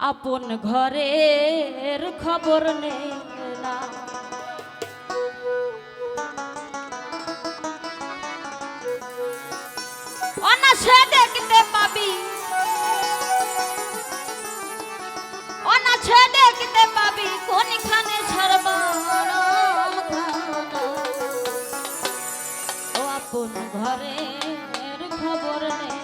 আপন ঘরের খবর নেই না। অনাসে দেখতে পাবি। অনাসে দেখতে পাবি কোনখানে ছাড়ব ও আপন ঘরে খবর নেই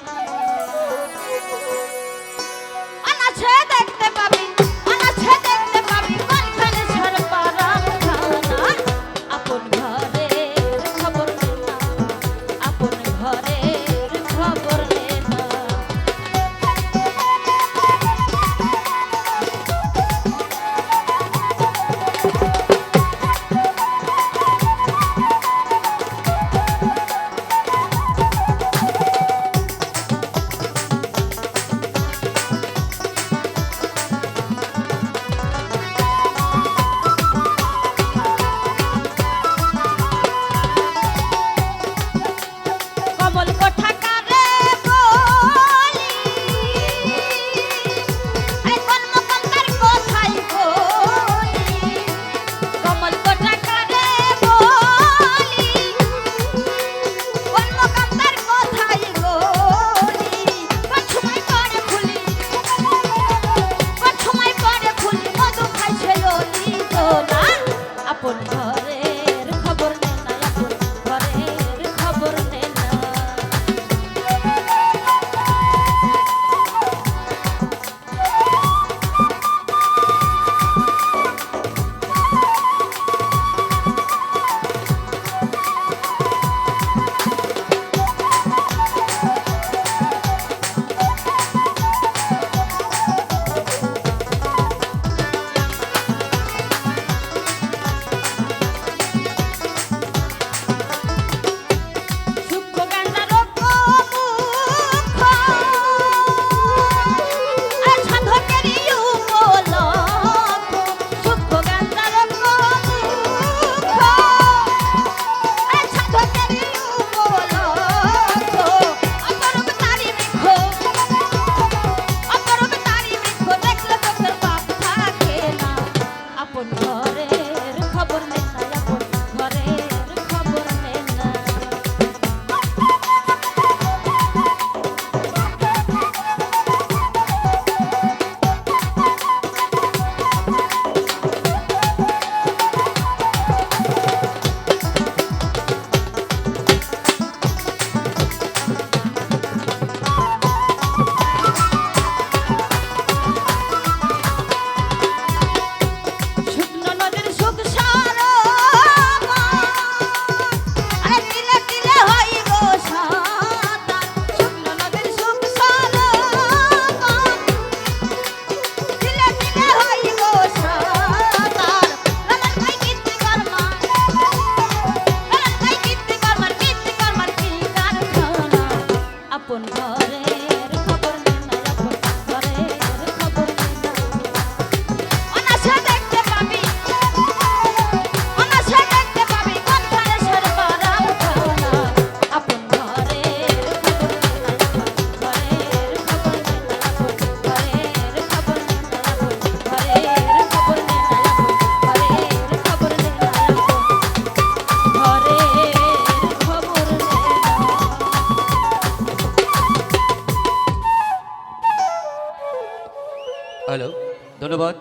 ধন্যবাদ।